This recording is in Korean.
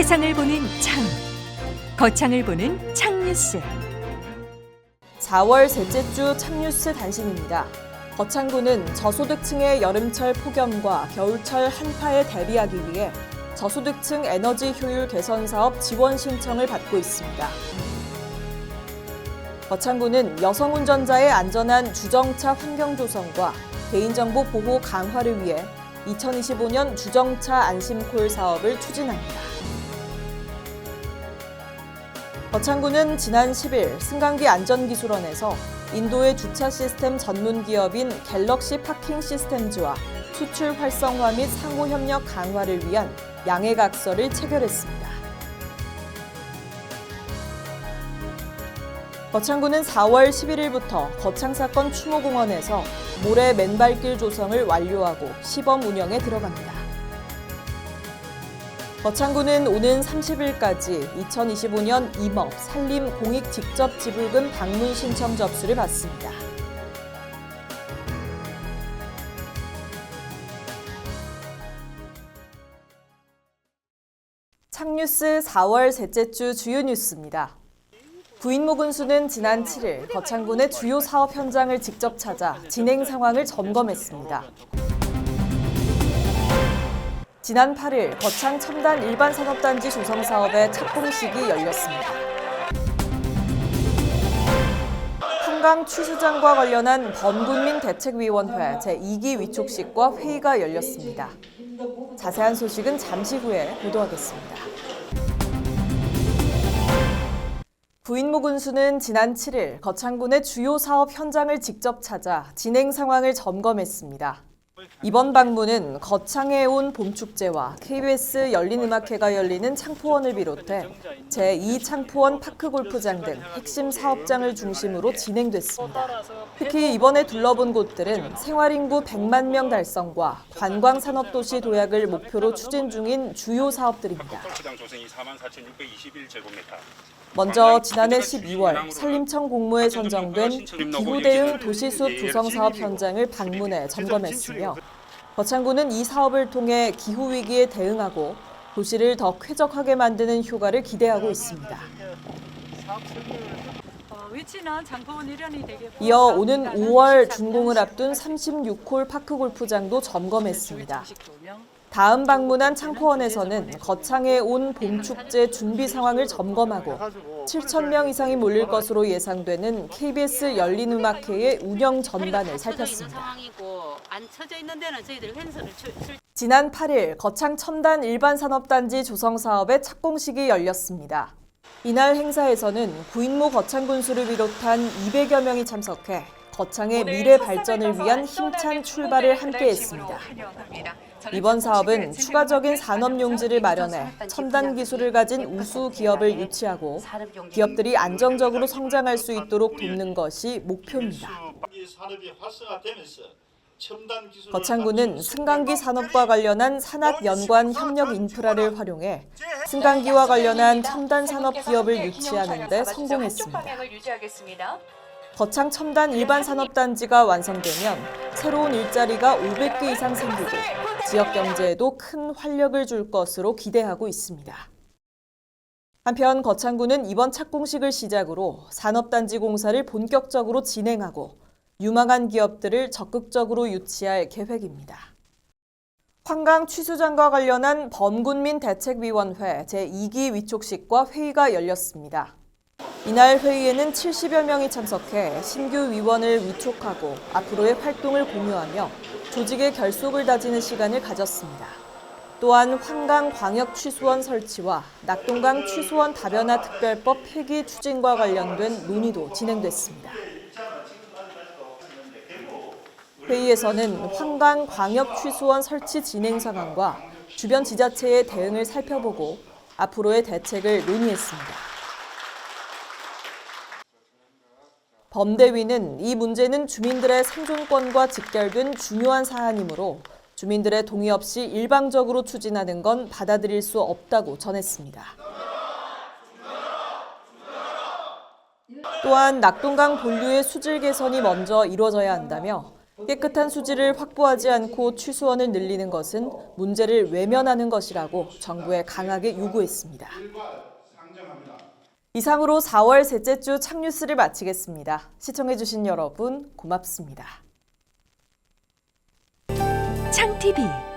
세상을 보는 창 거창을 보는 창뉴스 4월 셋째 주 창뉴스 단신입니다. 거창구는 저소득층의 여름철 폭염과 겨울철 한파에 대비하기 위해 저소득층 에너지 효율 개선 사업 지원 신청을 받고 있습니다. 거창구는 여성 운전자의 안전한 주정차 환경 조성과 개인정보 보호 강화를 위해 2025년 주정차 안심콜 사업을 추진합니다. 거창구는 지난 10일 승강기 안전기술원에서 인도의 주차 시스템 전문 기업인 갤럭시 파킹 시스템즈와 수출 활성화 및 상호 협력 강화를 위한 양해각서를 체결했습니다. 거창구는 4월 11일부터 거창 사건 추모공원에서 모래 맨발길 조성을 완료하고 시범 운영에 들어갑니다. 거창구는 오는 30일까지 2025년 임업, 산림, 공익 직접 지불금 방문 신청 접수를 받습니다. 창뉴스 4월 셋째 주 주요 뉴스입니다. 부인모 군수는 지난 7일 거창군의 주요 사업 현장을 직접 찾아 진행 상황을 점검했습니다. 지난 8일 거창 첨단 일반 산업단지 조성 사업의 착공식이 열렸습니다. 한강 취수장과 관련한 범군민 대책위원회 제2기 위촉식과 회의가 열렸습니다. 자세한 소식은 잠시 후에 보도하겠습니다. 부인모 군수는 지난 7일 거창군의 주요 사업 현장을 직접 찾아 진행 상황을 점검했습니다. 이번 방문은 거창에 온 봄축제와 KBS 열린음악회가 열리는 창포원을 비롯해 제2 창포원 파크골프장 등 핵심 사업장을 중심으로 진행됐습니다. 특히 이번에 둘러본 곳들은 생활인구 100만 명 달성과 관광산업도시 도약을 목표로 추진 중인 주요 사업들입니다. 골프장 조성이 44,621제곱미터. 먼저 지난해 12월 산림청 공모에 선정된 기후 대응 도시숲 조성 사업 현장을 방문해 점검했으며 거창구는 이 사업을 통해 기후 위기에 대응하고 도시를 더 쾌적하게 만드는 효과를 기대하고 있습니다. 이어 오는 5월 준공을 앞둔 36홀 파크 골프장도 점검했습니다. 다음 방문한 창포원에서는 거창에 온 봄축제 준비 상황을 점검하고 7천 명 이상이 몰릴 것으로 예상되는 KBS 열린 음악회의 운영 전반을 살폈습니다. 지난 8일 거창 첨단 일반 산업단지 조성 사업의 착공식이 열렸습니다. 이날 행사에서는 부인모 거창 군수를 비롯한 200여 명이 참석해 거창의 미래 발전을 위한 힘찬 출발을 함께했습니다. 이번 사업은 추가적인 산업 용지를 마련해 첨단 기술을 가진 우수 기업을 유치하고 기업들이 안정적으로 성장할 수 있도록 돕는 것이 목표입니다. 거창구는 승강기 산업과 관련한 산학 연관 협력 인프라를 활용해 승강기와 관련한 첨단 산업 기업을 유치하는 데 성공했습니다. 거창 첨단 일반 산업 단지가 완성되면 새로운 일자리가 500개 이상 생기고 지역 경제에도 큰 활력을 줄 것으로 기대하고 있습니다. 한편 거창구는 이번 착공식을 시작으로 산업단지 공사를 본격적으로 진행하고 유망한 기업들을 적극적으로 유치할 계획입니다. 환강 취수장과 관련한 범군민 대책위원회 제2기 위촉식과 회의가 열렸습니다. 이날 회의에는 70여 명이 참석해 신규 위원을 위촉하고 앞으로의 활동을 공유하며 조직의 결속을 다지는 시간을 가졌습니다. 또한 환강 광역 취수원 설치와 낙동강 취수원 다변화 특별법 폐기 추진과 관련된 논의도 진행됐습니다. 회의에서는 환강 광역 취수원 설치 진행 상황과 주변 지자체의 대응을 살펴보고 앞으로의 대책을 논의했습니다. 범대위는 이 문제는 주민들의 생존권과 직결된 중요한 사안이므로 주민들의 동의 없이 일방적으로 추진하는 건 받아들일 수 없다고 전했습니다. 또한 낙동강 본류의 수질 개선이 먼저 이루어져야 한다며 깨끗한 수지를 확보하지 않고 취수원을 늘리는 것은 문제를 외면하는 것이라고 정부에 강하게 요구했습니다. 이상으로 4월 셋째 주 창뉴스를 마치겠습니다. 시청해주신 여러분 고맙습니다. 창 TV